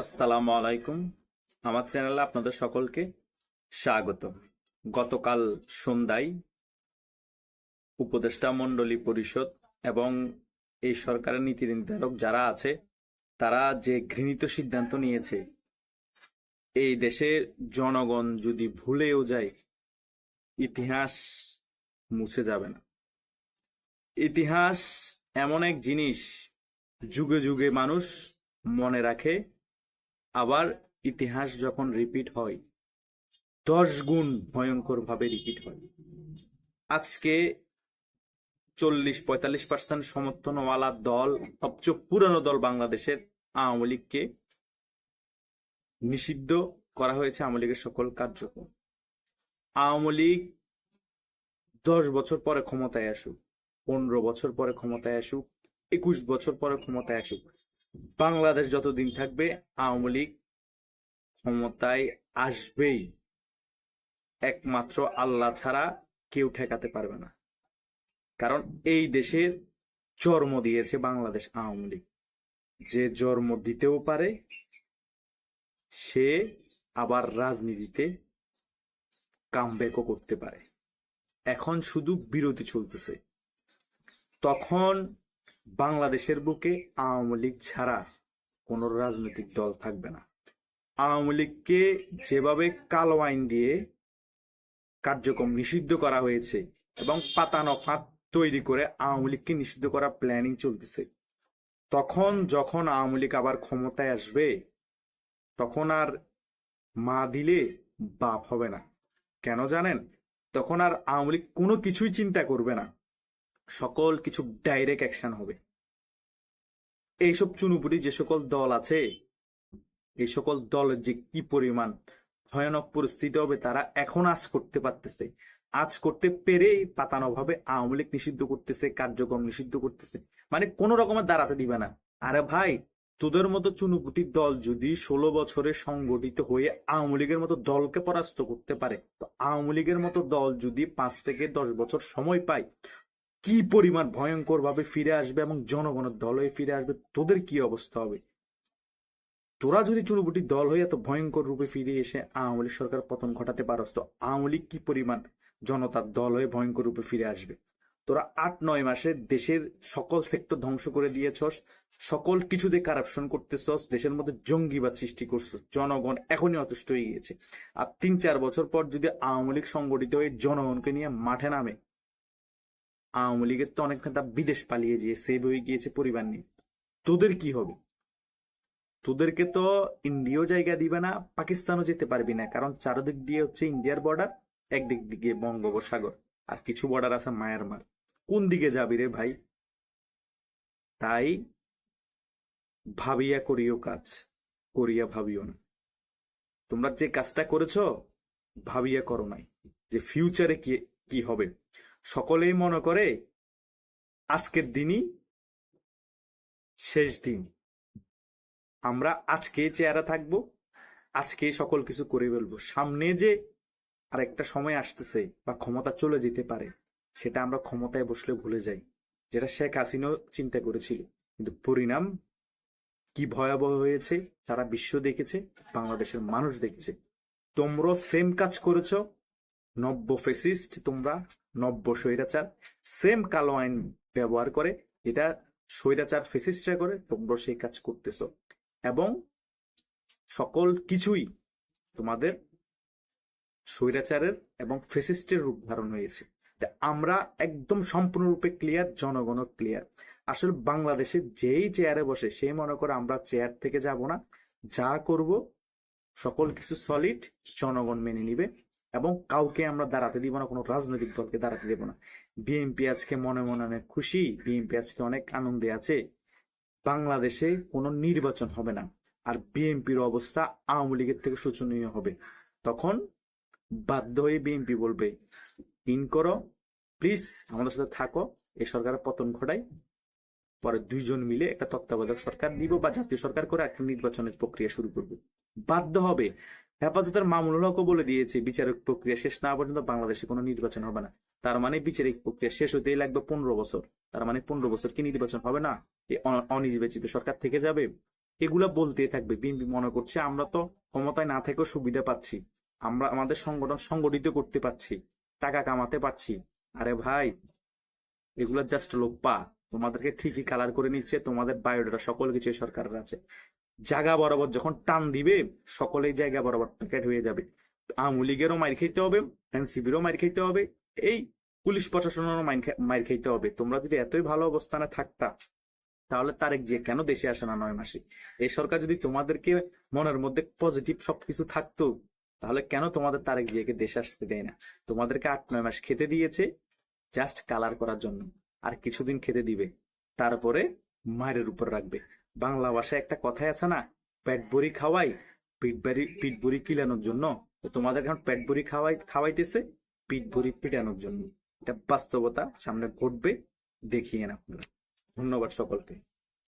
আসসালামু আলাইকুম। আমার চ্যানেলে আপনাদের সকলকে স্বাগত। গতকাল সন্ধ্যায় উপদেষ্টা মণ্ডলী পরিষদ এবং এই সরকারের নীতি নির্ধারক যারা আছে, তারা যে ঘৃণিত সিদ্ধান্ত নিয়েছে, এই দেশের জনগণ যদি ভুলেও যায়, ইতিহাস মুছে যাবে না। ইতিহাস এমন এক জিনিস, যুগে যুগে মানুষ মনে রাখে আবার ইতিহাস যখন রিপিট হয়, দশ গুণ ভয়ঙ্কর ভাবে রিপিট হয়। আজকে চল্লিশ, পঁয়তাল্লিশ পার্সেন্ট সমর্থনওয়ালা দল, সবচেয়ে পুরানো দল বাংলাদেশের আওয়ামী লীগকে নিষিদ্ধ করা হয়েছে আওয়ামী লীগের সকল কার্যক্রম। আওয়ামী লীগ দশ বছর পরে ক্ষমতায় আসুক, পনেরো বছর পরে ক্ষমতায় আসুক, একুশ বছর পরে ক্ষমতায় আসুক বাংলাদেশ যতদিন থাকবে, আওয়ামী লীগ ক্ষমতায় আসবেই। একমাত্র আল্লাহ ছাড়া কেউ ঠেকাতে পারবে না। কারণ এই দেশের জন্ম দিয়েছে বাংলাদেশ আওয়ামী লীগ। যে জন্ম দিতেও পারে, সে আবার রাজনীতিতে কামব্যাকও করতে পারে। এখন শুধু বিরতি চলতেছে। তখন বাংলাদেশের বুকে আওয়ামী লীগ ছাড়া কোনো রাজনৈতিক দল থাকবে না। আওয়ামী লীগকে যেভাবে কালো আইন দিয়ে কার্যক্রম নিষিদ্ধ করা হয়েছে এবং পাতানো ফাঁদ তৈরি করে আওয়ামী লীগকে নিষিদ্ধ করা প্ল্যানিং চলতেছে, তখন যখন আওয়ামী লীগ আবার ক্ষমতায় আসবে, তখন আর মা দিলে বাপ হবে না। কেন জানেন? তখন আর আওয়ামী লীগ কোনো কিছুই চিন্তা করবে না। সকল কিছু ডাইরেক্ট অ্যাকশন হবে। এইসব চুনুপুটি যে সকল দল আছে এই সকল দলের যে কি পরিমাণ ভয়ানক পরিস্থিতি হবে তারা এখন আজ করতে পারতেছে। আজ করতে পেরেই পাতানো ভাবে আওয়ামী লীগ নিষিদ্ধ করতেছে, কার্যক্রম নিষিদ্ধ করতেছে। মানে কোন রকমের দাঁড়াতে দিবে না। আরে ভাই, তোদের মতো চুনুপুটির দল যদি ষোলো বছরে সংগঠিত হয়ে আওয়ামী লীগের মতো দলকে পরাস্ত করতে পারে, তো আওয়ামী লীগের মতো দল যদি পাঁচ থেকে দশ বছর সময় পায় কি পরিমাণ ভয়ঙ্কর ভাবে ফিরে আসবে এবং জনগণের দল হয়ে ফিরে আসবে? তোদের কি অবস্থা হবে? তোরা যদি চুনুবুটির দল হয়ে এত ভয়ঙ্কর রূপে ফিরে এসে আওয়ামী লীগ সরকার পতন ঘটাতে পারস, তো আওয়ামী লীগ কি পরিমাণ জনতার দল হয়ে ভয়ঙ্কর রূপে ফিরে আসবে? তোরা আট, নয় মাসে দেশের সকল সেক্টর ধ্বংস করে দিয়েছস, সকল কিছুতে কারাপশন করতেছস, দেশের মধ্যে জঙ্গিবাদ সৃষ্টি করছস, জনগণ এখনই অতুষ্ট হয়ে গিয়েছে। আর তিন, চার বছর পর যদি আওয়ামী লীগ সংগঠিত হয়ে জনগণকে নিয়ে মাঠে নামে আওয়ামী লীগের তো অনেক নেতা বিদেশ পালিয়ে গিয়ে সেভ হয়ে গিয়েছে পরিবার নিয়ে। তোদের কি হবে? তোদেরকে তো ইন্ডিয়াও জায়গা দিবে না, পাকিস্তানও যেতে পারবি না, কারণ চারদিক দিয়ে হচ্ছে ইন্ডিয়ার বর্ডার একদিক দিকে বঙ্গোপসাগর, আর কিছু বর্ডার আছে মায়ানমার। কোন দিকে যাবি রে ভাই? তাই ভাবিয়া করিও কাজ, করিয়া ভাবিও না। তোমরা যে কাজটা করেছ, ভাবিয়া করো নাই যে ফিউচারে কি কি হবে। সকলেই মনে করে আজকের দিনই শেষ দিন। আমরা আজকে চেয়ারে থাকব, আজকে সকল কিছু করে ফেলব। সামনে যে আরেকটা সময় আসতেছে বা ক্ষমতা চলে যেতে পারে, সেটা আমরা ক্ষমতায় বসলে ভুলে যাই, যেটা শেখ হাসিনাও চিন্তা করেছিল। কিন্তু পরিণাম কি ভয়াবহ হয়েছে, সারা বিশ্ব দেখেছে, বাংলাদেশের মানুষ দেখেছে। তোমরা সেম কাজ করেছ, নব্য ফেসিস্ট তোমরা নব্য স্বৈরাচার। সেম কালো আইন ব্যবহার করে এটা স্বৈরাচার ফেসিস্টরা করে, তোমরা সেই কাজ করতেছ। এবং সকল কিছুই তোমাদের স্বৈরাচারের এবং ফেসিস্টের রূপ ধারণ হয়েছে। আমরা একদম সম্পূর্ণরূপে ক্লিয়ার জনগণ ক্লিয়ার আসলে বাংলাদেশে যেই চেয়ারে বসে, সেই মনে করে আমরা চেয়ার থেকে যাব না। যা করব, সকল কিছু সলিড জনগণ মেনে নিবে। এবং কাউকে আমরা দাঁড়াতে দিব না, কোনো রাজনৈতিক দলকে দাঁড়াতে দেব না। বিএনপি আজকে মনে মনে অনেক খুশি, বিএনপি আজকে অনেক আনন্দে আছে। বাংলাদেশে কোনো নির্বাচন হবে না, আর বিএনপির অবস্থা আওয়ামী লীগের থেকে শোচনীয় হবে। তখন বাধ্য হয়ে বিএনপি বলবে, ইন করো, প্লিজ আমাদের সাথে থাকো এই সরকারের পতন ঘটাই পরে দুইজন মিলে একটা তত্ত্বাবধায়ক সরকার দিব বা জাতীয় সরকার করে একটা নির্বাচনের প্রক্রিয়া শুরু করবে। বাধ্য হবে। হেফাজতের মামুনুল হকও বলে দিয়েছে, বিচারিক প্রক্রিয়া শেষ না পর্যন্ত বাংলাদেশে কোনো নির্বাচন হবে না। তার মানে বিচারিক প্রক্রিয়া শেষ হতেই লাগবে পনেরো বছর। তার মানে পনেরো বছর কি নির্বাচন হবে না? অনির্বাচিত সরকার থেকে যাবে? এগুলা বলতেই থাকবে, বিএনপি মনে করছে আমরা তো ক্ষমতায় না থেকেও সুবিধা পাচ্ছি। আমরা আমাদের সংগঠন সংগঠিত করতে পারছি, টাকা কামাতে পারছি। আরে ভাই, এগুলো জাস্ট লোপ্পা তোমাদেরকে ঠিকই কালার করে নিচ্ছে, তোমাদের বায়োডাটা সকল কিছু সরকারের আছে জায়গা বরাবর যখন টান দিবে, সকলেই জায়গা বরাবর প্যাকেট হয়ে যাবে। আওয়ামী লীগেরও মাইর খাইতে হবে এনসিবিরও মাইর খাইতে হবে, এই পুলিশ প্রশাসনেরও মাইর খা- মাইর খাইতে হবে। তোমরা যদি এতই ভালো অবস্থানে থাকতা, তাহলে তারেক যে কেন দেশে আসে না নয় মাসে? এই সরকার যদি তোমাদেরকে মনের মধ্যে পজিটিভ সবকিছু থাকতো, তাহলে কেন তোমাদের তারেক জিয়াকে দেশে আসতে দেয় না? তোমাদেরকে আট, নয় মাস খেতে দিয়েছে জাস্ট কালার করার জন্য। আর কিছুদিন খেতে দিবে। তারপরে মায়ের উপর রাখবে। বাংলা ভাষায় একটা কথাই আছে না, পেট বড়ি খাওয়াই, পিঠ ভরি, পিঠ বড়ি কিলানোর জন্য। তোমাদের এখন পেট বড়ি খাওয়াই, খাওয়াইতেছে পিট বড়ি পিটানোর জন্য। এটা বাস্তবতা, সামনে ঘটবে, দেখিয়ে না আপনারা। ধন্যবাদ সকলকে।